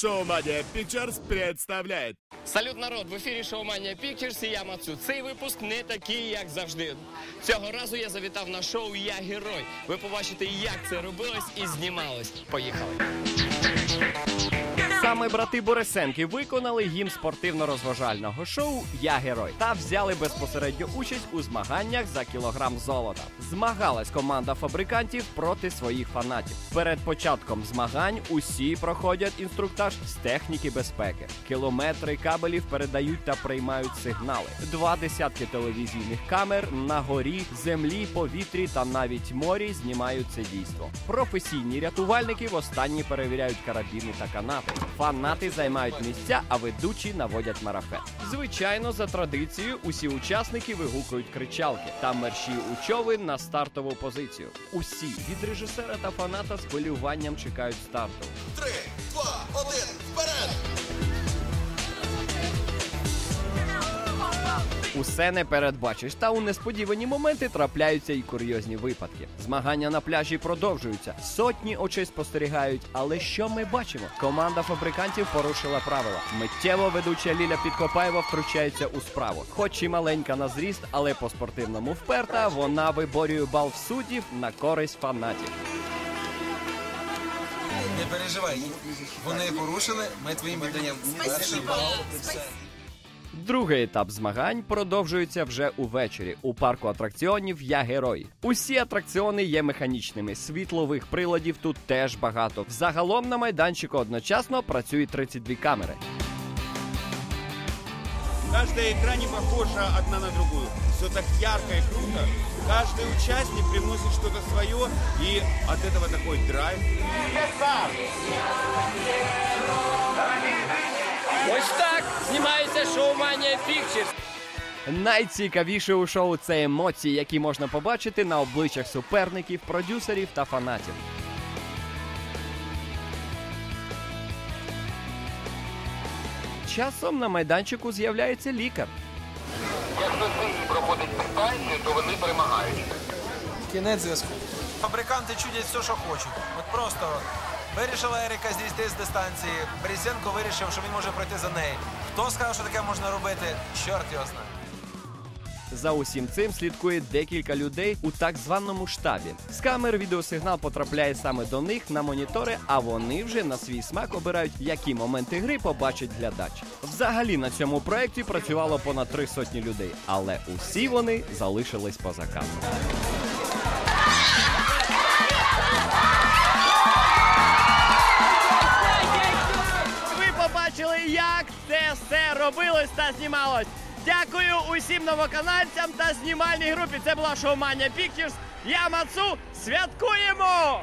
Шоумания Пикчерс представляет Салют, народ! В ефірі Шоуманія Pictures і я Мацу. Цей випуск не такий, як завжди. Цього разу я завітав на шоу Я герой. Ви побачите, як це робилось і знімалось. Поїхали! Саме брати Борисенки виконали гімн спортивно-розважального шоу Я герой та взяли безпосередню участь у змаганнях за кілограм золота. Змагалась команда фабрикантів проти своїх фанатів. Перед початком змагань усі проходять інструктаж з техніки безпеки. Кілометри кабелів передають та приймають сигнали. Два десятки телевізійних камер на горі, землі, повітрі та навіть морі знімають це дійство. Професійні рятувальники востаннє перевіряють карабіни та канати. Фанати займають місця, а ведучі наводять марафет. Звичайно, за традицією, усі учасники вигукують кричалки та мерші у човен на стартову позицію. Усі від режисера та фаната з хвилюванням чекають старту. Три, два, один, Усе не передбачиш, та у несподівані моменти трапляються і курйозні випадки. Змагання на пляжі продовжуються. Сотні очей спостерігають. Але що ми бачимо? Команда фабрикантів порушила правила. Миттєво ведуча Ліля Підкопаєва втручається у справу. Хоч і маленька на зріст, але по спортивному вперта, вона виборює бал в суддів на користь фанатів. Не переживай, вони порушили, ми твоїм віддаємо перший. Другий етап змагань продовжується вже увечері у парку атракціонів Я герой. Усі атракціони є механічними. Світлових приладів тут теж багато. Загалом на майданчику одночасно працюють 32 камери. Каждая игра не похожа одна на другую. Все так ярко и круто. Каждый участник привносит что-то свое, и от этого такой драйв. Ось так знімається шоу Манія Pictures. Найцікавіше у шоу це емоції, які можна побачити на обличчях суперників, продюсерів та фанатів. Часом на майданчику з'являється лікар. Якщо кінці проходить питання, то вони перемагають. Кінець зв'язку. Фабриканти чудять все, що хочуть. От просто вирішила Еріка зійти з дистанції. Борисенко вирішив, що він може пройти за неї. Хто сказав, що таке можна робити? Чорт його знає. За усім цим слідкує декілька людей у так званому штабі. З камер відеосигнал потрапляє саме до них на монітори, а вони вже на свій смак обирають, які моменти гри побачить глядач. Взагалі на цьому проєкті працювало понад три сотні людей, але усі вони залишились поза кадром. Робилось та знімалось. Дякую усім новоканальцям та знімальній групі. Це була Шоуманія Піктірс. Я Мацу. Святкуємо!